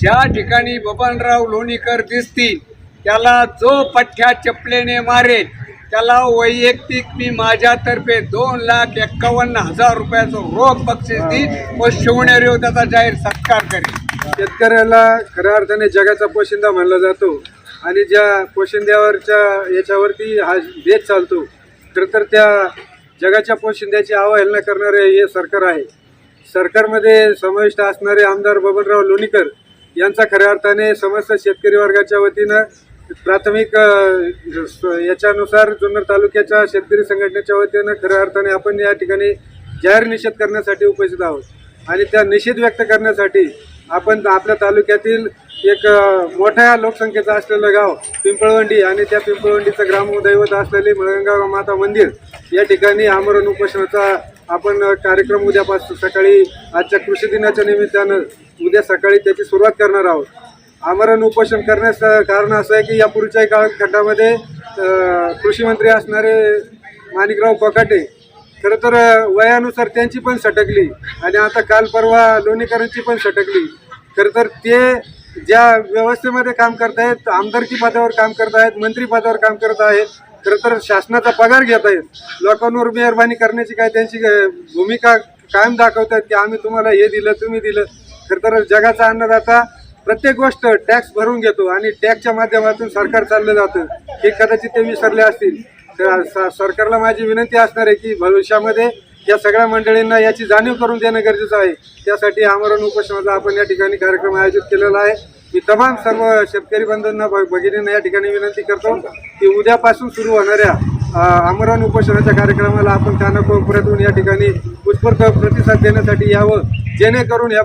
ज्या ठिकाणी बबनराव लोणीकर दिसतील त्याला जो पठ्ठ्या चपलेने मारेल त्याला वैयक्तिक मी माझ्यातर्फे दोन लाख एक्कावन्न हजार रुपयाचं रोख बक्षीस देईन व शिवनेरीवर त्याचा जाहीर सत्कार करेन. शेतकऱ्याला खऱ्या अर्थाने जगाचा पोशिंदा मानला जातो आणि ज्या पोशिंद्यावरच्या याच्यावरती हा देश चालतो तर तर त्या जगाच्या पोशिंद्याची अवहेलना करणारे हे सरकार आहे. सरकारमध्ये समाविष्ट असणारे आमदार बबनराव लोणीकर यांचा खऱ्या अर्थाने समस्त शेतकरी वर्गाच्या वतीनं प्राथमिक स- याच्यानुसार जुन्नर तालुक्याच्या शेतकरी संघटनेच्या वतीनं खऱ्या अर्थाने आपण या ठिकाणी जाहीर निषेध करण्यासाठी उपस्थित आहोत. आणि त्या निषेध व्यक्त करण्यासाठी आपण आपल्या तालुक्यातील एक मोठ्या लोकसंख्येचं असलेलं गाव पिंपळवंडी आणि त्या पिंपळवंडीचं ग्रामदैवत असलेले मळगंगा माता मंदिर या ठिकाणी आमरण उपोषणाचा आपण कार्यक्रम उद्यापासून सकाळी आजच्या कृषी दिनाच्या निमित्तानं उद्या सकाळी त्याची सुरुवात करणार आहोत. आमरण उपोषण करण्यास कारण असं आहे की यापूर्वीच्या कालखंडामध्ये अ, कृषीमंत्री असणारे माणिकराव कोकाटे खरं तर वयानुसार त्यांची पण सटकली आणि आता काल परवा लोणीकरांची पण सटकली. खरं तर ते ज्या व्यवस्थेमध्ये काम करतायत आमदारकी पदावर काम करत आहेत मंत्री पदावर काम करत आहेत खरं तर शासनाचा पगार घेत आहेत. लोकांवर मेहरबानी करण्याची काय त्यांची भूमिका कायम दाखवतात की आम्ही तुम्हाला हे दिलं तुम्ही दिलं. तर जगाचा अन्नदाता प्रत्येक गोष्ट टॅक्स भरून घेतो आणि टॅक्सच्या माध्यमातून सरकार चाललं जातं. हे कदाचित ते विसरले असतील. तर सरकारला माझी विनंती असणार आहे की भविष्यामध्ये या सगळ्या मंडळींना याची जाणीव करून देणं गरजेचं आहे. त्यासाठी आमरण उपोषणाचा आपण या ठिकाणी कार्यक्रम आयोजित केलेला आहे. मी तमाम सर्व शेतकरी बंधूंना भगिनींना या ठिकाणी विनंती करतो की उद्यापासून सुरू होणाऱ्या आमरण उपोषणाच्या कार्यक्रमाला आपण कानाकोपऱ्यातून या ठिकाणी उत्स्फूर्त प्रतिसाद देण्यासाठी यावं. जेणेकरून या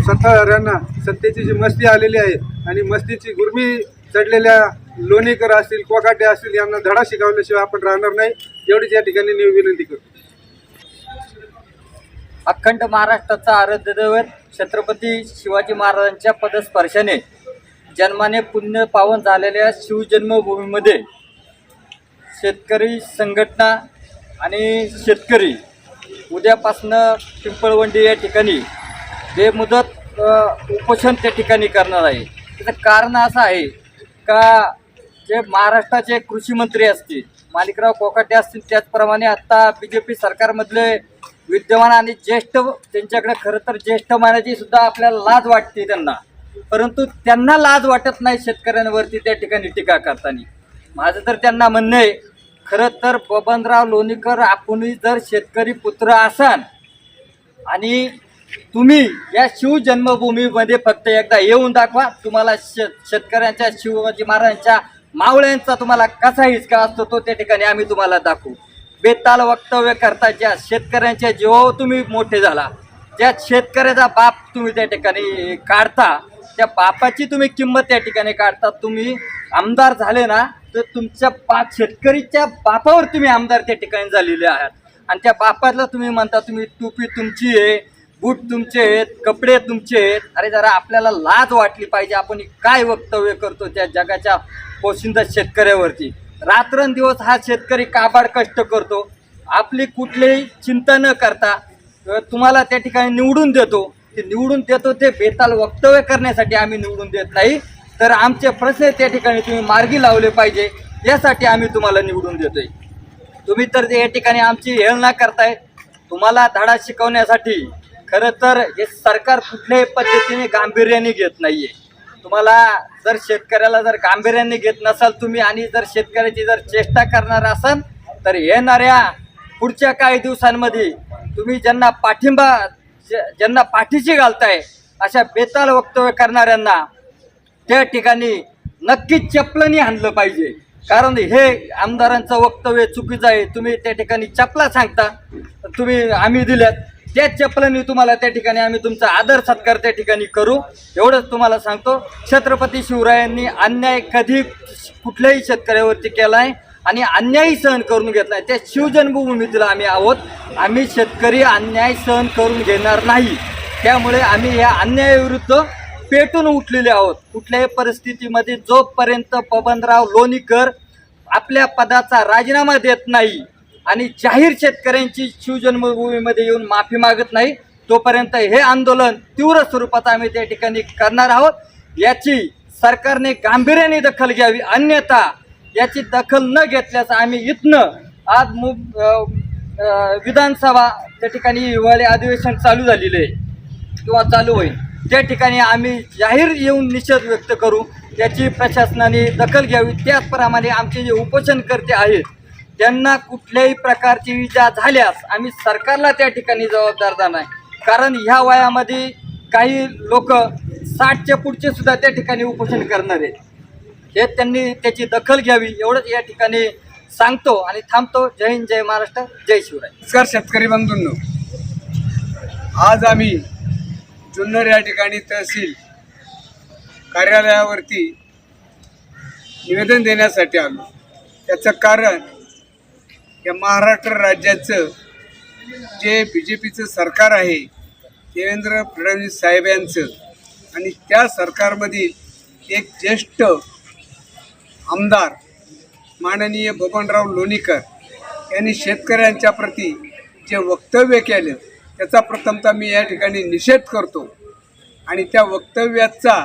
सत्ताधाऱ्यांना सत्तेची जी मस्ती आलेली आहे आणि मस्तीची गुरमी चढलेल्या लोणीकर असतील कोकाटे असतील यांना धडा शिकवल्याशिवाय आपण राहणार नाही. एवढीच या ठिकाणी मी विनंती करतो. अखंड महाराष्ट्राचा आराध्य दैवत छत्रपती शिवाजी महाराजांच्या पदस्पर्शाने जन्माने पुण्य पावन झालेल्या शिवजन्मभूमीमध्ये शेतकरी संघटना आणि शेतकरी उद्यापासनं पिंपळवंडी या ठिकाणी बेमुदत मुदत उपोषण त्या ठिकाणी करणार आहे. त्याचं कारण असं आहे का जे महाराष्ट्राचे कृषी मंत्री असतील मालिकराव कोकाटे असतील त्याचप्रमाणे आत्ता बी जे पी सरकारमधले विद्यमान आणि ज्येष्ठ त्यांच्याकडे खरं तर ज्येष्ठ मानाची सुद्धा आपल्याला लाज वाटते त्यांना. परंतु त्यांना लाज वाटत नाही शेतकऱ्यांवरती त्या ठिकाणी टीका करताना. माझं तर त्यांना म्हणणं आहे खरं तर बबनराव लोणीकर आपणही जर शेतकरी पुत्र असाल आणि तुम्ही या शिवजन्मभूमीमध्ये फक्त एकदा येऊन दाखवा तुम्हाला शेत शेतकऱ्यांच्या शिवाजी महाराजांच्या मावळ्यांचा तुम्हाला कसा हिसका असतो तो त्या ठिकाणी आम्ही तुम्हाला दाखवू. बेताल वक्तव्य करता ज्या शेतकऱ्यांच्या जीवावर तुम्ही मोठे झाला ज्या शेतकऱ्याचा बाप तुम्ही त्या ठिकाणी काढता त्या बापाची तुम्ही किंमत त्या ठिकाणी काढता तुम्ही आमदार झाले ना तर तुमच्या पाच शेतकरीच्या बापावर तुम्ही आमदार त्या ठिकाणी झालेले आहात. आणि त्या बापाला तुम्ही म्हणता तुम्ही टोपी तुमची आहे बूट तुमचे आहेत कपडे तुमचे आहेत. अरे जरा आपल्याला लाज वाटली पाहिजे. आपण काय वक्तव्य करतो त्या जगाच्या पोशिंदा शेतकऱ्यावरती? रात्रंदिवस हा शेतकरी काबाड कष्ट करतो. आपली कुठलीही चिंता न करता तुम्हाला त्या ठिकाणी निवडून देतो. ते निवडून देतो ते बेताल वक्तव्य करण्यासाठी आम्ही निवडून देत नाही. तर आमचे प्रश्न त्या ठिकाणी तुम्ही मार्गी लावले पाहिजे. यासाठी आम्ही तुम्हाला निवडून देतोय. तुम्ही तर या ठिकाणी आमची हेळना करताय. तुम्हाला धडा शिकवण्यासाठी खरं तर हे सरकार कुठल्याही पद्धतीने गांभीर्याने घेत नाहीये. तुम्हाला जर शेतकऱ्याला जर गांभीर्याने घेत नसाल तुम्ही आणि जर शेतकऱ्याची जर चेष्टा करणार असाल तर येणाऱ्या पुढच्या काही दिवसांमध्ये तुम्ही ज्यांना पाठिंबा ज्यांना पाठीशी घालताय अशा बेताल वक्तव्य करणाऱ्यांना त्या ठिकाणी नक्कीच चपलनी आणलं पाहिजे. कारण हे आमदारांचं वक्तव्य चुकीचं आहे. तुम्ही त्या ठिकाणी चपला सांगता. तुम्ही आम्ही दिल्यात. त्याच चपलांनी तुम्हाला त्या ठिकाणी आम्ही तुमचा आदर सत्कार त्या ठिकाणी करू. एवढंच तुम्हाला सांगतो. छत्रपती शिवरायांनी अन्याय कधी कुठल्याही शेतकऱ्यावरती केला आहे आणि अन्यायही सहन करून घेतला आहे त्या शिवजन्मभूमीतील आम्ही आहोत. आम्ही शेतकरी अन्याय सहन करून घेणार नाही. त्यामुळे आम्ही या अन्यायाविरुद्ध पेटून उठलेले आहोत. कुठल्याही परिस्थितीमध्ये जोपर्यंत बबनराव लोणीकर आपल्या पदाचा राजीनामा देत नाही आणि जाहीर शेतकऱ्यांची शिवजन्मभूमीमध्ये येऊन माफी मागत नाही तोपर्यंत हे आंदोलन तीव्र स्वरूपात आम्ही त्या ठिकाणी करणार आहोत. याची सरकारने गांभीर्याने दखल घ्यावी अन्यथा याची दखल न घेतल्यास आम्ही इथनं आज मु विधानसभा त्या ठिकाणी हिवाळी अधिवेशन चालू झालेलं आहे. किंवा चालू होईल. त्या ठिकाणी आम्ही जाहीर येऊन निषेध व्यक्त करू त्याची प्रशासनाने दखल घ्यावी. त्याचप्रमाणे आमचे जे उपोषणकर्ते आहेत त्यांना कुठल्याही प्रकारची इजा झाल्यास आम्ही सरकारला त्या ठिकाणी जबाबदार नाही कारण ह्या वयामध्ये काही लोक साठच्या पुढचे सुद्धा त्या ठिकाणी उपोषण करणार आहेत. हे त्यांनी त्याची दखल घ्यावी एवढंच या ठिकाणी सांगतो आणि थांबतो. जय हिंद जय महाराष्ट्र जय शिवराय. नमस्कार शेतकरी बंधूंनो. आज आम्ही जुन्नर या ठिकाणी तहसील कार्यालयावरती निवेदन देण्यासाठी आलो. त्याचं कारण या महाराष्ट्र राज्याचं जे बी जे पीचं सरकार आहे देवेंद्र फडणवीस साहेब यांचं आणि त्या सरकारमधील एक ज्येष्ठ आमदार माननीय बबनराव लोणीकर यांनी शेतकऱ्यांच्या प्रती जे वक्तव्य केलं त्याचा प्रथमतः मी या ठिकाणी निषेध करतो. आणि त्या वक्तव्याचा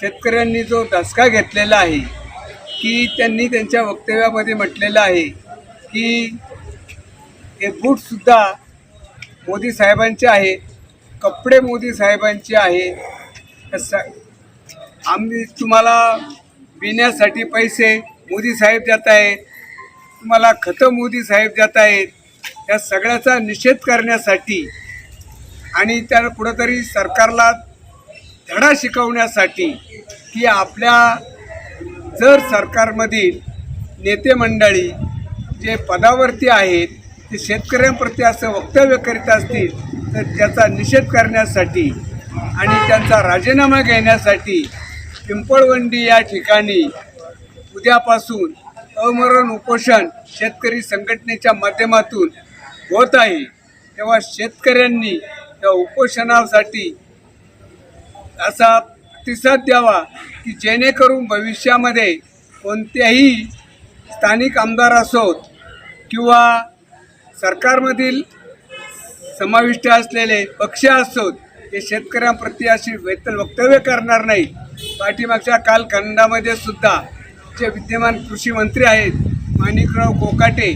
शेतकऱ्यांनी जो धसका घेतलेला आहे की त्यांनी त्यांच्या वक्तव्यामध्ये म्हटलेलं आहे की हे बूटसुद्धा मोदी साहेबांचे आहेत कपडे मोदी साहेबांचे आहे. स आम्ही तुम्हाला पिण्यासाठी पैसे मोदी साहेब जात आहेत तुम्हाला खतं मोदी साहेब जात आहेत या सगळ्याचा निषेध करण्यासाठी आणि त्या कुठंतरी सरकारला धडा शिकवण्यासाठी की आपल्या जर सरकारमधील नेते मंडळी जे पदावरती आहेत ते शेतकऱ्यांप्रती असं वक्तव्य करीत असतील तर त्याचा निषेध करण्यासाठी आणि त्यांचा राजीनामा घेण्यासाठी पिंपळवंडी या ठिकाणी उद्यापासून अमरण उपोषण शेतकरी संघटनेच्या माध्यमातून होत आहे. तेव्हा शेतकऱ्यांनी त्या उपोषणासाठी असा प्रतिसाद द्यावा की जेणेकरून भविष्यामध्ये कोणत्याही स्थानिक आमदार असोत किंवा सरकारमधील समाविष्ट असलेले पक्ष असोत ते शेतकऱ्यांप्रती अशी वेतन वक्तव्य करणार नाही पाठीमागच्या कालखंडामध्ये सुद्धा जे विद्यमान कृषी मंत्री आहेत माणिकराव कोकाटे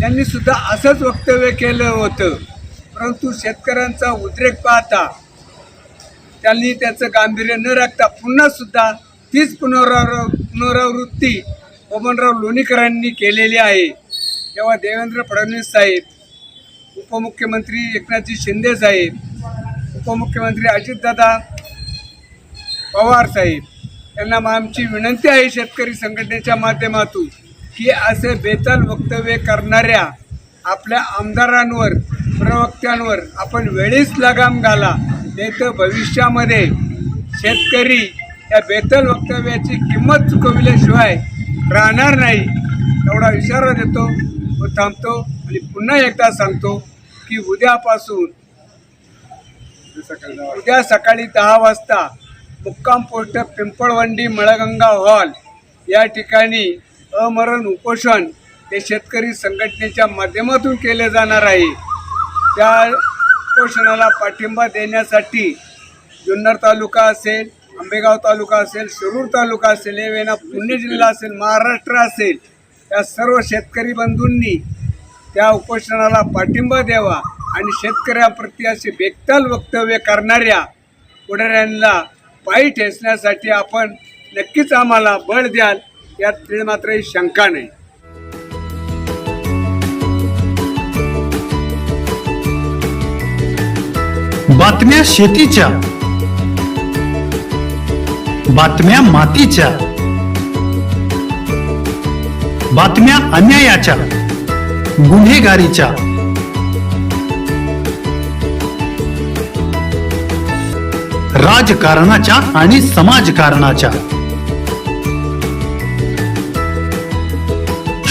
यांनी सुद्धा असंच वक्तव्य केलं होतं. परंतु शेतकऱ्यांचा उद्रेक पाहता त्यांनी त्याचं गांभीर्य न राखता पुन्हा सुद्धा तीच पुनराव पुनरावृत्ती बबनराव लोणीकरांनी केलेली आहे. तेव्हा देवेंद्र फडणवीस साहेब उपमुख्यमंत्री एकनाथजी शिंदे साहेब उपमुख्यमंत्री अजितदादा पवार साहेब यांना आमची विनंती आहे शेतकरी संघटनेच्या माध्यमातून. की असे बेताल वक्तव्य करणाऱ्या आपल्या आमदारांवर प्रवक्त्यांवर आपण वेळीच लगाम घाला नाही तर भविष्यामध्ये शेतकरी या बेतल वक्तव्याची किंमत चुकविल्याशिवाय राहणार नाही एवढा इशारा देतो व थांबतो आणि पुन्हा एकदा सांगतो की उद्यापासून उद्या सकाळी दहा वाजता मुक्काम पोस्ट पिंपळवंडी मळगंगा हॉल या ठिकाणी अमरण उपोषण हे शेतकरी संघटनेच्या माध्यमातून केले जाणार आहे. त्या उपोषणाला पाठिंबा देण्यासाठी जुन्नर तालुका असेल आंबेगाव तालुका असेल शिरूर तालुका असेल एवेना पुणे जिल्हा असेल महाराष्ट्र असेल या सर्व शेतकरी बंधूंनी त्या उपोषणाला पाठिंबा द्यावा आणि शेतकऱ्याप्रती असे बेकताल वक्तव्य करणाऱ्या पुढाऱ्यांना पायी ठेचण्यासाठी आपण नक्कीच आम्हाला बळ द्याल. यात तीळ मात्र शंका नाही. बातम्या शेतीच्या. बातम्या मातीच्या. बातम्या अन्यायाच्या. गुन्हेगारीच्या. राजकारणाच्या आणि समाजकारणाच्या.